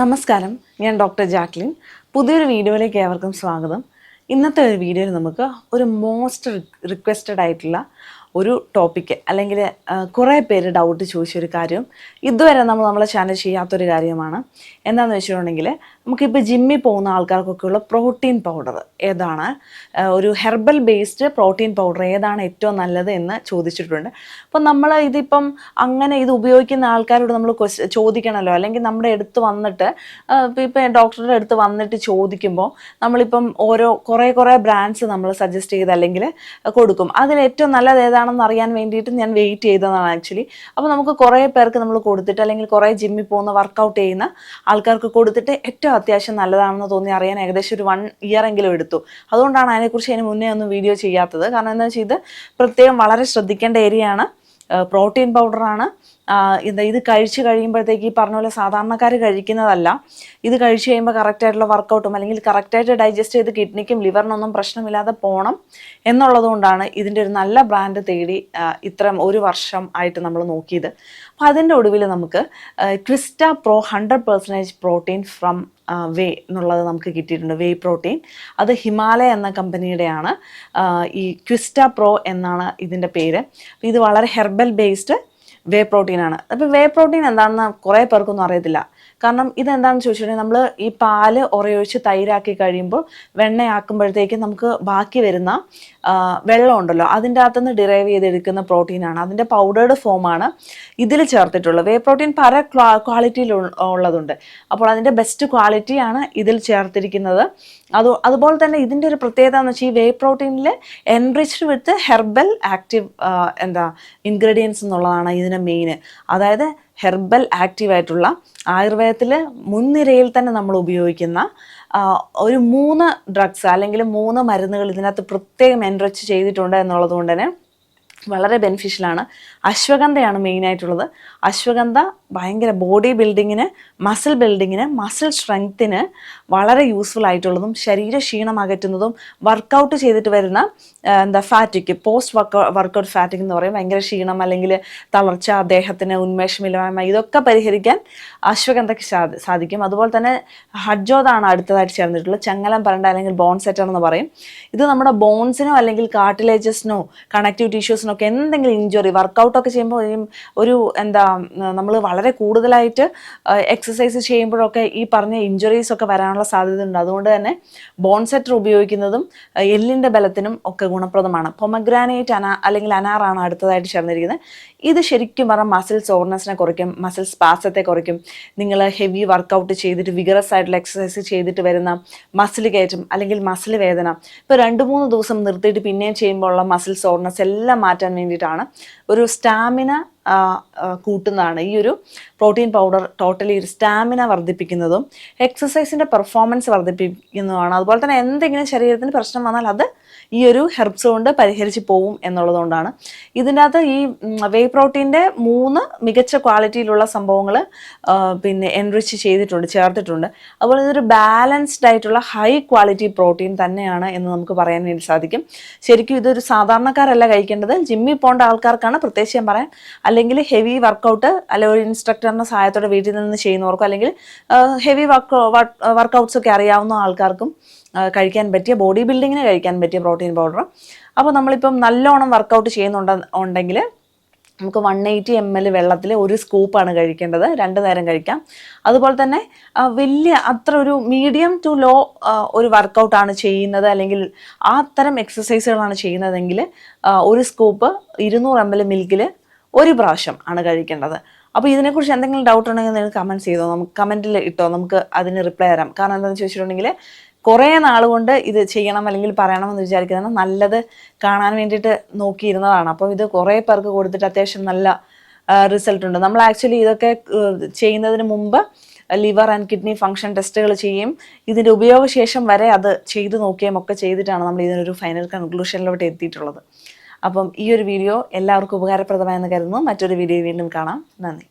നമസ്കാരം. ഞാൻ doctor Jacqueline. പുതിയൊരു വീഡിയോയിലേക്ക് ഏവർക്കും സ്വാഗതം. ഇന്നത്തെ ഒരു വീഡിയോയിൽ നമുക്ക് ഒരു മോസ്റ്റ് റിക്വസ്റ്റഡ് ആയിട്ടുള്ള ഒരു ടോപ്പിക്ക് അല്ലെങ്കിൽ കുറേ പേര് ഡൗട്ട് ചോദിച്ചൊരു കാര്യം. ഇതുവരെ നമ്മൾ നമ്മളെ ചാനൽ ചെയ്യാത്തൊരു കാര്യമാണ്. എന്താണെന്ന് വെച്ചിട്ടുണ്ടെങ്കിൽ നമുക്കിപ്പോൾ ജിമ്മിൽ പോകുന്ന ആൾക്കാർക്കൊക്കെയുള്ള പ്രോട്ടീൻ പൗഡർ ഏതാണ്? ഒരു ഹെർബൽ ബേസ്ഡ് പ്രോട്ടീൻ പൗഡർ ഏതാണ് ഏറ്റവും നല്ലത് എന്ന് ചോദിച്ചിട്ടുണ്ട്. അപ്പോൾ നമ്മൾ ഇതിപ്പം അങ്ങനെ ഇത് ഉപയോഗിക്കുന്ന ആൾക്കാരോട് നമ്മൾ ചോദിക്കണമല്ലോ അല്ലെങ്കിൽ നമ്മുടെ അടുത്ത് വന്നിട്ട് ഇപ്പം ഡോക്ടറുടെ അടുത്ത് വന്നിട്ട് ചോദിക്കുമ്പോൾ നമ്മളിപ്പം ഓരോ കുറേ കുറേ ബ്രാൻഡ്സ് നമ്മൾ സജസ്റ്റ് ചെയ്ത് അല്ലെങ്കിൽ കൊടുക്കും. അതിൽ ഏറ്റവും നല്ലത് ഏതാണെന്ന് അറിയാൻ വേണ്ടിയിട്ട് ഞാൻ വെയിറ്റ് ചെയ്തതാണ് ആക്ച്വലി അപ്പോൾ നമുക്ക് കുറേ പേർക്ക് നമ്മൾ കൊടുത്തിട്ട് അല്ലെങ്കിൽ കുറേ ജിമ്മിൽ പോകുന്ന വർക്കൗട്ട് ചെയ്യുന്ന ആൾക്കാർക്ക് കൊടുത്തിട്ട് ഏറ്റവും അത്യാവശ്യം നല്ലതാണെന്ന് തോന്നി അറിയാൻ ഏകദേശം ഒരു വൺ ഇയർ എങ്കിലും എടുത്തു. അതുകൊണ്ടാണ് അതിനെക്കുറിച്ച് അതിന് മുന്നേ ഒന്നും വീഡിയോ ചെയ്യാത്തത്. കാരണം എന്താ വെച്ചാൽ ഇത് പ്രത്യേകം വളരെ ശ്രദ്ധിക്കേണ്ട ഏരിയയാണ് പ്രോട്ടീൻ പൗഡറാണ്. ഇത് ഇത് കഴിച്ച് കഴിയുമ്പോഴത്തേക്ക് ഈ പറഞ്ഞ പോലെ സാധാരണക്കാർ കഴിക്കുന്നതല്ല. ഇത് കഴിച്ച് കഴിയുമ്പോൾ കറക്റ്റായിട്ടുള്ള വർക്കൗട്ടും അല്ലെങ്കിൽ കറക്റ്റായിട്ട് ഡൈജസ്റ്റ് ചെയ്ത് കിഡ്നിക്കും ലിവറിനൊന്നും പ്രശ്നമില്ലാതെ പോകണം എന്നുള്ളതുകൊണ്ടാണ് ഇതിന്റെ ഒരു നല്ല ബ്രാൻഡ് തേടി ഇത്രയും ഒരു വർഷം ആയിട്ട് നമ്മൾ നോക്കിയത്. അപ്പോൾ അതിന്റെ ഒടുവിൽ നമുക്ക് Krista pro hundred percentage protein from whey എന്നുള്ളത് നമുക്ക് കിട്ടിയിട്ടുണ്ട്. Whey protein. അത് ഹിമാലയ എന്ന കമ്പനിയുടെയാണ് ഈ ക്വിസ്റ്റ പ്രോ എന്നാണ് ഇതിന്റെ പേര്. ഇത് വളരെ ഹെർബൽ ബേസ്ഡ് വേ പ്രോട്ടീനാണ്. അപ്പോൾ വേ പ്രോട്ടീൻ എന്താണെന്ന് കുറേ പേർക്കൊന്നും അറിയത്തില്ല. കാരണം ഇതെന്താണെന്ന് ചോദിച്ചിട്ടുണ്ടെങ്കിൽ നമ്മൾ ഈ പാൽ ഉറയൊഴിച്ച് തൈരാക്കി കഴിയുമ്പോൾ വെണ്ണയാക്കുമ്പോഴത്തേക്ക് നമുക്ക് ബാക്കി വരുന്ന വെള്ളം ഉണ്ടല്ലോ അതിന്റെ അകത്തുനിന്ന് ഡിറൈവ് ചെയ്തെടുക്കുന്ന പ്രോട്ടീനാണ് അതിന്റെ പൗഡേർഡ് ഫോമാണ് ഇതിൽ ചേർത്തിട്ടുള്ളത്. വേ പ്രോട്ടീൻ പല ക്വാളിറ്റിയിൽ ഉള്ളതുണ്ട്. അപ്പോൾ അതിന്റെ ബെസ്റ്റ് ക്വാളിറ്റിയാണ് ഇതിൽ ചേർത്തിരിക്കുന്നത്. അത് അതുപോലെ തന്നെ ഇതിന്റെ ഒരു പ്രത്യേകത എന്ന് വെച്ചാൽ ഈ വേ പ്രോട്ടീനിൽ എൻറിച്ച്ഡ് വിത്ത് ഹെർബൽ ആക്റ്റീവ് എന്താ ഇൻഗ്രീഡിയൻസ് എന്നുള്ളതാണ് ഇതിന് മെയിൻ അതായത് ഹെർബൽ ആക്റ്റീവ് ആയിട്ടുള്ള ആയുർവേദത്തിൽ മുൻനിരയിൽ തന്നെ നമ്മൾ ഉപയോഗിക്കുന്ന ഒരു മൂന്ന് ഡ്രഗ്സ് അല്ലെങ്കിൽ മൂന്ന് മരുന്നുകൾ ഇതിനകത്ത് പ്രത്യേകം എൻറച്ച് ചെയ്തിട്ടുണ്ട് എന്നുള്ളത് കൊണ്ട് തന്നെ വളരെ ബെനിഫിഷ്യലാണ് അശ്വഗന്ധയാണ് മെയിനായിട്ടുള്ളത് അശ്വഗന്ധ ഭയങ്കര ബോഡി ബിൽഡിങ്ങിന് മസിൽ ബിൽഡിങ്ങിന് മസിൽ സ്ട്രെങ്ത്തിന് വളരെ യൂസ്ഫുൾ ആയിട്ടുള്ളതും ശരീര ക്ഷീണം അകറ്റുന്നതും വർക്കൗട്ട് ചെയ്തിട്ട് വരുന്ന എന്താ fatigue post work workout fatigue എന്ന് പറയും. ഭയങ്കര ക്ഷീണം അല്ലെങ്കിൽ തളർച്ച അദ്ദേഹത്തിന് ഉന്മേഷമില്ലായ്മ ഇതൊക്കെ പരിഹരിക്കാൻ അശ്വഗന്ധയ്ക്ക് സാധി- സാധിക്കും. അതുപോലെ തന്നെ ഹഡ്ജോതാണ് അടുത്തതായിട്ട് ചേർന്നിട്ടുള്ളത്. ചങ്ങലം പറണ്ട അല്ലെങ്കിൽ ബോൺ സെറ്റർ എന്ന് പറയും. ഇത് നമ്മുടെ ബോൺസിനോ അല്ലെങ്കിൽ കാർട്ടിലേജസിനോ കണക്റ്റീവ് ടിഷ്യൂസിനോ ഒക്കെ എന്തെങ്കിലും ഇഞ്ചുറി വർക്കൗട്ടൊക്കെ ചെയ്യുമ്പോൾ ഒരു എന്താ നമ്മൾ വളരെ കൂടുതലായിട്ട് എക്സസൈസ് ചെയ്യുമ്പോഴൊക്കെ ഈ പറഞ്ഞ ഇഞ്ചുറീസ് ഒക്കെ വരാനുള്ള സാധ്യത ഉണ്ട് അതുകൊണ്ട് തന്നെ ബോൺ സെറ്റർ ഉപയോഗിക്കുന്നതും എല്ലിന്റെ ബലത്തിനും ഒക്കെ ഗുണപ്രദമാണ്. പൊമഗ്രാനേറ്റ് അനാ അല്ലെങ്കിൽ അനാറാണ് അടുത്തതായിട്ട് ചേർന്നിരിക്കുന്നത്. ഇത് ശരിക്കും പറഞ്ഞാൽ മസിൽ സോർനെസ്സിനെ കുറയ്ക്കും മസിൽ സ്പാസത്തെ കുറയ്ക്കും. നിങ്ങൾ ഹെവി വർക്കൗട്ട് ചെയ്തിട്ട് വിഗറസ് ആയിട്ടുള്ള എക്സസൈസ് ചെയ്തിട്ട് വരുന്ന മസിൽ കയറ്റം അല്ലെങ്കിൽ മസിൽ വേദന ഇപ്പോൾ രണ്ട് മൂന്ന് ദിവസം നിർത്തിയിട്ട് പിന്നെയും ചെയ്യുമ്പോഴുള്ള മസിൽ സോർനെസ് എല്ലാം മാറ്റാൻ വേണ്ടിയിട്ടാണ്. ഒരു സ്റ്റാമിന കൂട്ടുന്നതാണ്. ഈ ഒരു പ്രോട്ടീൻ പൗഡർ ടോട്ടലി സ്റ്റാമിന വർദ്ധിപ്പിക്കുന്നതും എക്സസൈസിന്റെ പെർഫോമൻസ് വർദ്ധിപ്പിക്കുന്നതുമാണ്. അതുപോലെ തന്നെ എന്തെങ്കിലും ശരീരത്തിന് പ്രശ്നം വന്നാൽ അത് ഈ ഒരു ഹെർബ്സ് കൊണ്ട് പരിഹരിച്ച് പോവും എന്നുള്ളതുകൊണ്ടാണ്. ഇതിന്റെ അകത്ത് ഈ വേ പ്രോട്ടീന്റെ മൂന്ന് മികച്ച ക്വാളിറ്റിയിലുള്ള സംഭവങ്ങൾ പിന്നെ എൻറിച്ച് ചെയ്തിട്ടുണ്ട് ചേർത്തിട്ടുണ്ട്. അതുപോലെ ഇതൊരു ബാലൻസ്ഡ് ആയിട്ടുള്ള ഹൈ ക്വാളിറ്റി പ്രോട്ടീൻ തന്നെയാണ് എന്ന് നമുക്ക് പറയാൻ വേണ്ടി സാധിക്കും. ശരിക്കും ഇതൊരു സാധാരണക്കാരല്ല കഴിക്കേണ്ടത്. ജിമ്മിൽ പോകേണ്ട ആൾക്കാർക്കാണ് പ്രത്യേകിച്ച് ഞാൻ പറയാൻ. അല്ലെങ്കിൽ ഹെവി വർക്കൗട്ട് അല്ലെങ്കിൽ ഒരു ഇൻസ്ട്രക്ടറിന്റെ സഹായത്തോടെ വീട്ടിൽ നിന്ന് ചെയ്യുന്നവർക്കും അല്ലെങ്കിൽ ഹെവി വർക്ക് വർക്കൗട്ട്സ് ഒക്കെ അറിയാവുന്ന ആൾക്കാർക്കും കഴിക്കാൻ പറ്റിയ ബോഡി ബിൽഡിങ്ങിന് കഴിക്കാൻ പറ്റിയ പ്രോട്ടീൻ പൗഡർ അപ്പോൾ നമ്മളിപ്പം നല്ലോണം വർക്കൗട്ട് ചെയ്യുന്നുണ്ട് ഉണ്ടെങ്കിൽ നമുക്ക് വൺ എയ്റ്റി എം എൽ വെള്ളത്തിൽ ഒരു സ്കൂപ്പാണ് കഴിക്കേണ്ടത്. രണ്ട് നേരം കഴിക്കാം. അതുപോലെ തന്നെ വലിയ അത്ര ഒരു മീഡിയം ടു ലോ ഒരു വർക്കൗട്ടാണ് ചെയ്യുന്നത്. അല്ലെങ്കിൽ ആ തരം എക്സസൈസുകളാണ് ചെയ്യുന്നതെങ്കിൽ ഒരു സ്കൂപ്പ് ഇരുന്നൂറ് എം എൽ മിൽക്കിൽ ഒരു പ്രാവശ്യം ആണ് കഴിക്കേണ്ടത്. അപ്പോൾ ഇതിനെക്കുറിച്ച് എന്തെങ്കിലും ഡൗട്ട് ഉണ്ടെങ്കിൽ നിങ്ങൾ കമന്റ് ചെയ്തോ. നമുക്ക് കമന്റിൽ ഇട്ടോ. നമുക്ക് അതിന് റിപ്ലൈ തരാം. കാരണം എന്താണെന്ന് ചോദിച്ചിട്ടുണ്ടെങ്കിൽ കുറേ നാൾ കൊണ്ട് ഇത് ചെയ്യണം അല്ലെങ്കിൽ പറയണമെന്ന് വിചാരിക്കുന്നതാണ് നല്ലത് കാണാൻ വേണ്ടിയിട്ട് നോക്കിയിരുന്നതാണ്. അപ്പോൾ ഇത് കുറേ പേർക്ക് കൊടുത്തിട്ട് അത്യാവശ്യം നല്ല റിസൾട്ട് ഉണ്ട്. നമ്മൾ ആക്ച്വലി ഇതൊക്കെ ചെയ്യുന്നതിന് മുമ്പ് ലിവർ ആൻഡ് കിഡ്നി ഫംഗ്ഷൻ ടെസ്റ്റുകൾ ചെയ്യും. ഇതിന്റെ ഉപയോഗശേഷം വരെ അത് ചെയ്തു നോക്കുകയും ഒക്കെ ചെയ്തിട്ടാണ് നമ്മൾ ഇതിനൊരു ഫൈനൽ കൺക്ലൂഷനിലോട്ട് എത്തിയിട്ടുള്ളത്. അപ്പം ഈ ഒരു വീഡിയോ എല്ലാവർക്കും ഉപകാരപ്രദമായെന്ന് കരുതുന്നു. മറ്റൊരു വീഡിയോ വീണ്ടും കാണാം. നന്ദി.